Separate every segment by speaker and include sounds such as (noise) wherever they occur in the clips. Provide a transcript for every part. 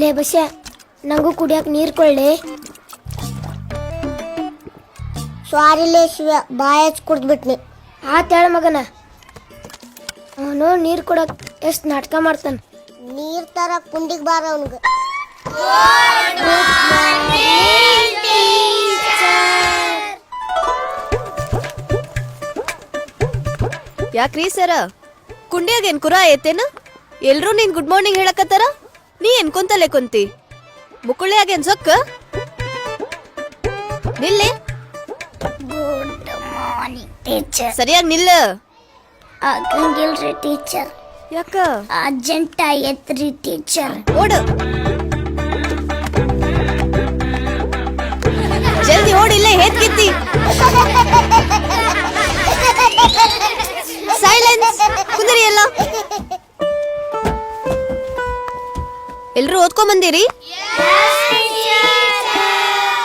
Speaker 1: ಲೇ ಬಸ್ಯ ನಂಗೂ ಕುಡಿಯಕ್ ನೀರ್ ಕೊಳ್ಳಿ
Speaker 2: ಸ್ವಾರಿಲೇ ಶಿವ ಬಾಯ ಕುಡ್ದ್ಬಿಟ್ನಿ.
Speaker 1: ಆತ ಹೇಳ ಮಗನ. ಅವನು ನೀರ್ ಕೊಡಕ್ ಎಷ್ಟ್ ನಾಟಕ ಮಾಡ್ತಾನ.
Speaker 2: ನೀರ್ ತರ ಕುಂಡಿಗ್ ಬಾರ ಅವನ್ಗ.
Speaker 3: ಯಾಕ್ರೀ ಸರ? ಕುಂಡಿಯಾಗ ಏನ್ ಕುರ ಐತೇನ? ಎಲ್ರೂ ನೀನ್ ಗುಡ್ ಮಾರ್ನಿಂಗ್ ಹೇಳಕತ್ತಾರ? ನೀ ಏನ್ ಕುಂತಲೆ ಕುಂತಿ ಮುಕ್ಕುಳಿಯಾಗ ಸೊಕ್ಕು ಸೊಕ್ಕ? ನಿಲ್ಲಿ.
Speaker 2: ಗುಡ್ ಮಾರ್ನಿಂಗ್ ಟೀಚರ್
Speaker 3: ಸರಿಯಾಗಿ ನಿಲ್ಲ.
Speaker 2: ಆಗಂಗಿಲ್ರಿ ಟೀಚರ್
Speaker 3: ಯಾಕ?
Speaker 2: ಅರ್ಜೆಂಟ್ ಆಗೈತ್ರಿ ಟೀಚರ್
Speaker 3: ಓಡು. ಜಲ್ದಿ ಓಡಿಲ್ಲ ಹೇತ್ ಕಿತ್ತಿ. (laughs) ಸೈಲೆನ್ಸ್ ಕುಂದರಿ ಎಲ್ಲ ಎಲ್ರು ಓದ್ಕೊಂಡ್ ಬಂದಿರಿ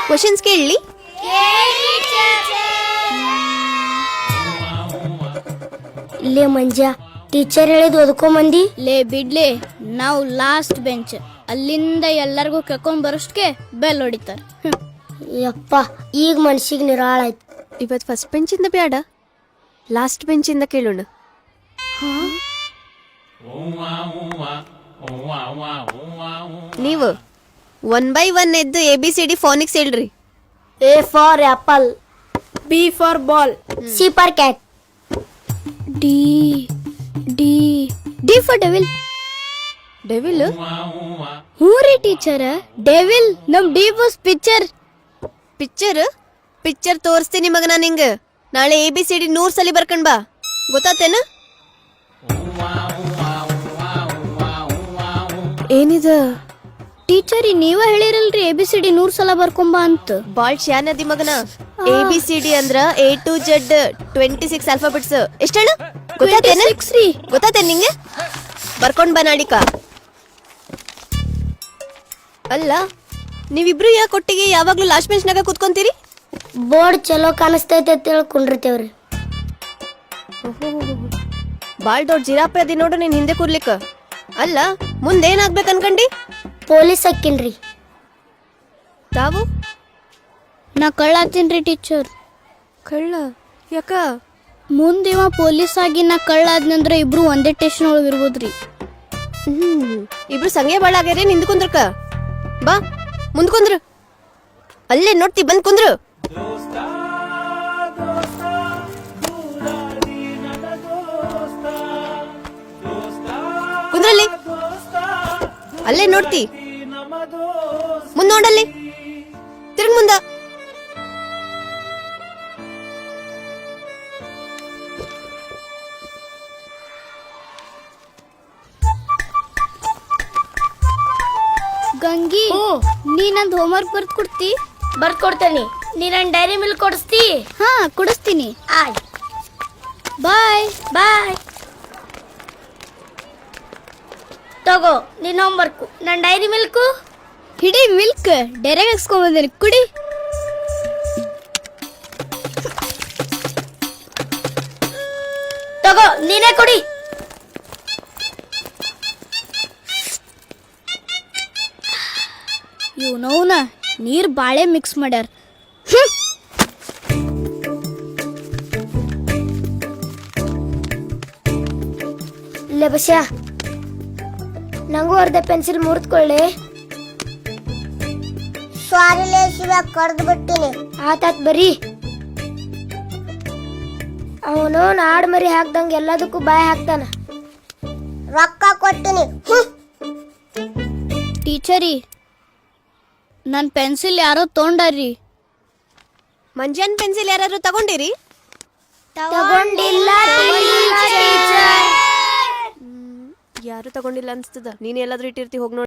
Speaker 3: ಕ್ವಶನ್ಸ್ ಕೇಳಲಿ
Speaker 1: ಲೇ ಮಂಜ ಟೀಚರ್ ಹೇಳಿದ್ ಓದ್ಕೊಂಬಂದಿ?
Speaker 4: ಲೇ ಬಿಡ್ಲಿ ನಾವು ಲಾಸ್ಟ್ ಬೆಂಚ್ ಅಲ್ಲಿಂದ ಎಲ್ಲರಿಗೂ ಕರ್ಕೊಂಡ್ ಬರೋಷ್ಟಕ್ಕೆ ಬೆಲ್ ಹೊಡಿತಾರ
Speaker 1: ಯಪ್ಪ ಈಗ ಮನ್ಸಿಗೆ ನಿರಾಳ ಆಯ್ತು.
Speaker 3: ಇವತ್ತು ಫಸ್ಟ್ ಬೆಂಚಿಂದ ಬೇಡ ಲಾಸ್ಟ್ ಬೆಂಚಿಂದ ಕೇಳೋಣ. ನೀವು ಒನ್ ಬೈ ಒನ್ ಎದ್ದು A B C D phonics ಹೇಳ್ರಿ.
Speaker 1: A for apple
Speaker 4: B for ball
Speaker 1: C for cat
Speaker 4: D D D for devil
Speaker 3: devil
Speaker 4: ಹ್ಞೂ ರೀ ಟೀಚರ್ ಡೆವಿಲ್ ನಮ್ D bus picture
Speaker 3: picture picture ತೋರಿಸ್ತೀನಿ ಮಗ ನಾನು ಹಿಂಗೆ ನಾಳೆ ಎ ಬಿ ಸಿ ಡಿ ನೂರು ಸಲ ಬರ್ಕಂಡ್ ಬಾ. ಗೊತ್ತಾತೇನ? ಏನಿದ?
Speaker 4: ಟೀಚರ್ ನೀವ ಹೇಳಿರಲ್ರಿ ಎ ಬಿ ಸಿ ಡಿ ನೂರ್ ಸಲ ಬರ್ಕೊಂಬ ಅಂತ.
Speaker 3: ಬಾಳ್ ಶ್ಯಾನ್ ಅದಿ ಮಗನ. ಎ ಬಿ ಸಿ ಡಿ ಅಂದ್ರ A to Z twenty six alphabets ಎಷ್ಟ ಹೇಳು ಗೊತ್ತಾತೇನ?
Speaker 4: 26 ರೀ.
Speaker 3: ಗೊತ್ತಾತೇನ್ ನಿಂಗೆ? ಬರ್ಕೊಂಡ್ ಬಾ ನಾಡಿಕ. ಅಲ್ಲ ನೀವಿಬ್ರು ಯಾಕೆ ಕೊಟ್ಟಿಗೆ ಯಾವಾಗ್ಲೂ ಲಾಸ್ಟ್ ಬೆಂಚ್ನಾಗ ಕುತ್ಕೊಂತೀರಿ?
Speaker 1: ಬೋರ್ಡ್ ಚಲೋ ಕಾಣಿಸ್ತೈತೆ ಅಂತ ಹೇಳಿ ಕುಂಡಿರ್ತೇವ್ರಿ
Speaker 3: ಬಾಳ್ ದೊಡ್ಡ ಜಿರಾಪೆ ಅದಿ ನೋಡು ನೀನ್ ಹಿಂದೆ ಕೂರ್ಲಿಕ್ಕ ಅಲ್ಲ ಮುಂದೆ ಏನಾಗ್ಬೇಕು ಅನ್ಕಂಡಿ?
Speaker 1: ಪೊಲೀಸ್ ಅಕ್ಕಿನ್ರಿ
Speaker 3: ತಾವು
Speaker 4: ನಾ ಕಳ್ಳಾತೀನ್ರಿ ಟೀಚರ್.
Speaker 3: ಕಳ್ಳ? ಯಾಕ?
Speaker 4: ಮುಂದೆ ಇವ ಪೊಲೀಸ್ ಆಗಿ ನಾ ಕಳ್ಳಾದ್ನಂದ್ರ ಇಬ್ರು ಒಂದೇ ಟೇಷನ್ ಒಳಗೆ ಇರ್ಬೋದ್ರಿ
Speaker 3: ಹ್ಮ್ ಇಬ್ರು ಸಂಗೆ ಬಾಳ ಆಗ್ಯಾರ ನಿಂದು ಕುಂದ್ರಕ? ಬಾ ಮುಂದ್ ಕುಂದ್ರ. ಅಲ್ಲೇ ನೋಡ್ತಿ ಬಂದ್ ಕುಂದ್ರು. ಕುಂದ್ರಲ್ಲಿ? ಅಲ್ಲೇ ನೋಡ್ತಿ. ಮುಂದ್ ನೋಡಲ್ಲಿ. ತಿರ್ ಮುಂದ.
Speaker 4: ಗಂಗಿ ನೀ ನಂದ್ ಹೋಮ್ವರ್ಕ್ ಬರ್ದ್ ಕೊಡ್ತಿ
Speaker 1: ಬರ್ದ್ ಕೊಡ್ತೇನೆ ನೀ ನನ್ ಡೈರಿ ಮಿಲ್ ಕೊಡಿಸ್ತಿ?
Speaker 4: ಹಾ ಕೊಡಿಸ್ತೀನಿ.
Speaker 1: ಆಯ್.
Speaker 4: ಬಾಯ್
Speaker 1: ಬಾಯ್ ತಗೋ ನಿನ್ನ ಹೋಮ್ವರ್ಕು ನನ್ನ ಡೈರಿ ಮಿಲ್ಕು
Speaker 4: ಹಿಡಿ ಮಿಲ್ಕ್ ಡೈರೆಕ್ಟ್ ಹಾಕ್ಸ್ಕೊಂಡ್ಬಂದಿನಿ ಕುಡಿ.
Speaker 1: ತಗೋ ನೀನೇ ಕುಡಿ.
Speaker 4: ಇವ್ ನೀರು ನೀರ್ ಬಾಳೆ ಮಿಕ್ಸ್ ಮಾಡ್ಯಾರ.
Speaker 1: ಲೇ ಬಸ್ಯ ನಂಗೂ ಅರ್ಧ ಪೆನ್ಸಿಲ್ ಮುರಿದ್ಕೊಳ್ಳಿ.
Speaker 2: ಸ್ವಾರಿಲೇ ಶಿವ ಕಡ್ದು ಬಿಟ್ಟಿನಿ.
Speaker 1: ಆತಾತ್ ಬರೀ. ಅವನು ನಾಡ್ ಮರಿ ಹಾಕ್ದಂಗ ಎಲ್ಲದಕ್ಕೂ ಬಾಯ್ ಹಾಕ್ತಾನ.
Speaker 2: ರೊಕ್ಕ ಕೊಟ್ಟಿನಿ.
Speaker 4: ಟೀಚರಿ ನನ್ ಪೆನ್ಸಿಲ್ ಯಾರೋ ತೊಗೊಂಡಾರ್ರಿ.
Speaker 3: ಮಂಜನ್ ಪೆನ್ಸಿಲ್ ಯಾರು ತಗೊಂಡಿರಿ?
Speaker 1: ತಗೊಂಡಿಲ್ಲ
Speaker 3: ಯಾರು ತಗೊಂಡಿಲ್ಲ ಅನ್ಸ್ತದ. ನೀನ್ ಎಲ್ಲಾದ್ರೂ ಇಟ್ಟಿರ್ತಿ ಹೋಗಿ ನೋಡ್.